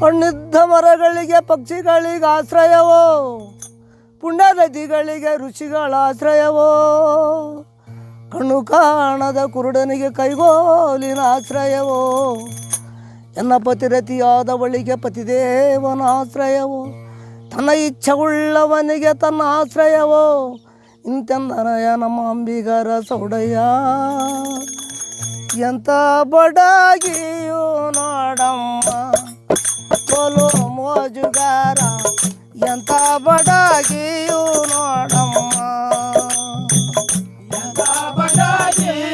ಹಣ್ಣಿದ್ದ ಮರಗಳಿಗೆ, ಪಕ್ಷಿಗಳಿಗೆ ಆಶ್ರಯವೋ? ಪುಣ್ಯ ನದಿಗಳಿಗೆ ಋಷಿಗಳ ಆಶ್ರಯವೋ? ಕಣ್ಣು ಕಾಣದ ಕುರುಡನಿಗೆ ಕೈಗೋಲಿನ ಆಶ್ರಯವೋ? ಎನ್ನ ಪತಿರತಿಯಾದವಳಿಗೆ ಪತಿದೇವನ ಆಶ್ರಯವೋ? ತನ್ನ ಇಚ್ಛೆವುಳ್ಳವನಿಗೆ ತನ್ನ ಆಶ್ರಯವೋ? ಇಂತೆಂದನಯ ನಮ್ಮ ಅಂಬಿಗರ ಸೌಡಯ್ಯ. ಎಂಥ ಬಡಗಿಯೋ ನೋಡಮ್ಮ. ಕೊಲು ಮೋಜುಗಾರ ಎಂತ ಬಡಾಗಿಯೂ ನೋಡಮ್ಮ. ಎಂತ ಬಡಾಗಿ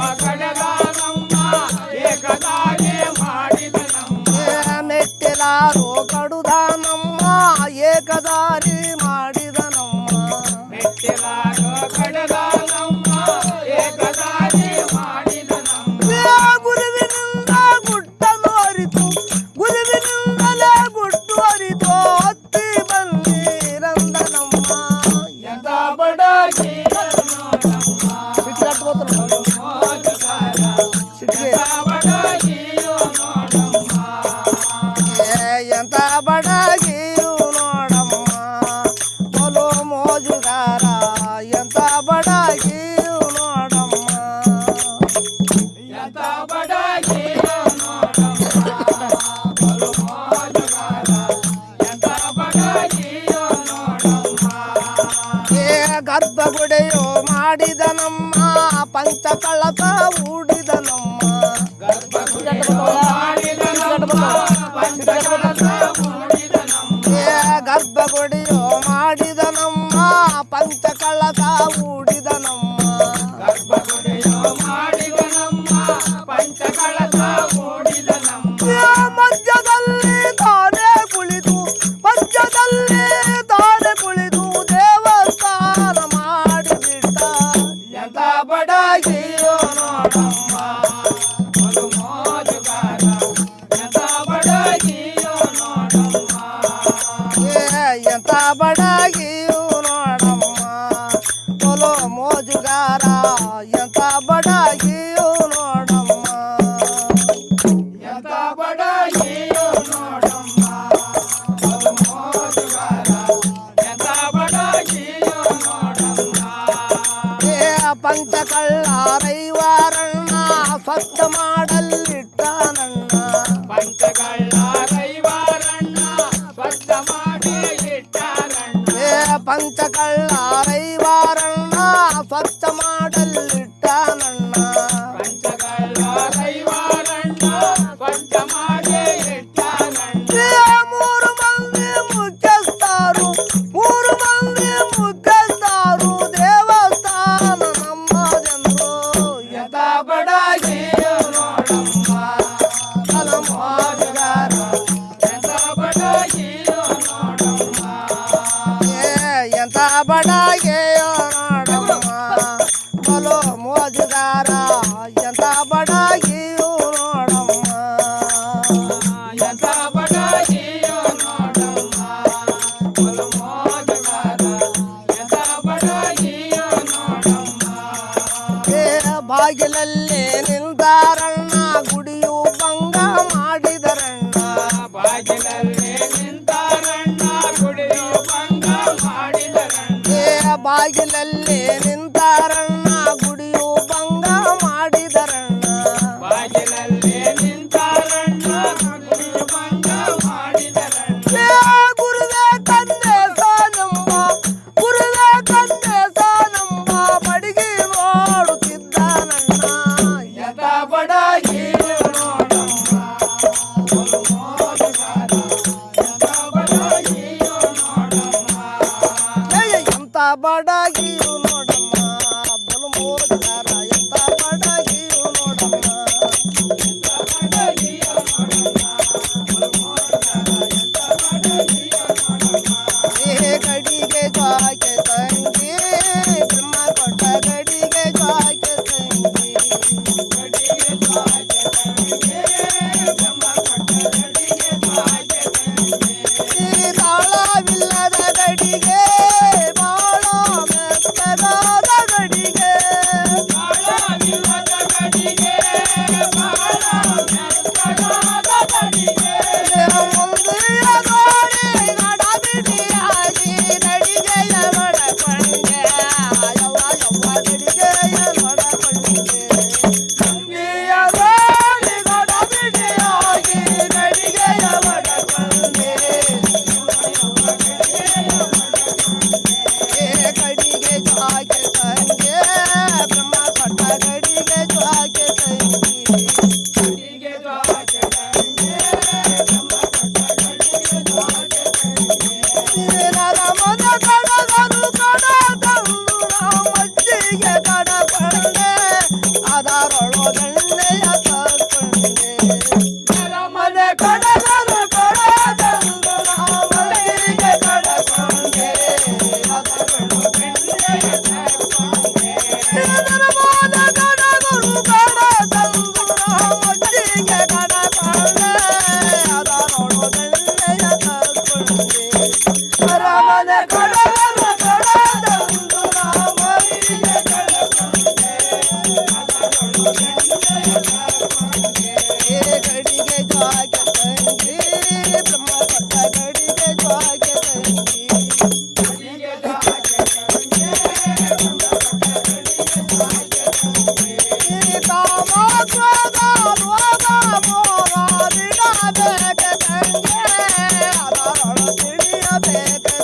ಆ ಕಡೆ palita para la பஞ்ச கல்லாரை வாரண்ணா சத்தமான ಬಾಗಿಲಲ್ಲಿ ಕಿವಿಗೆ America.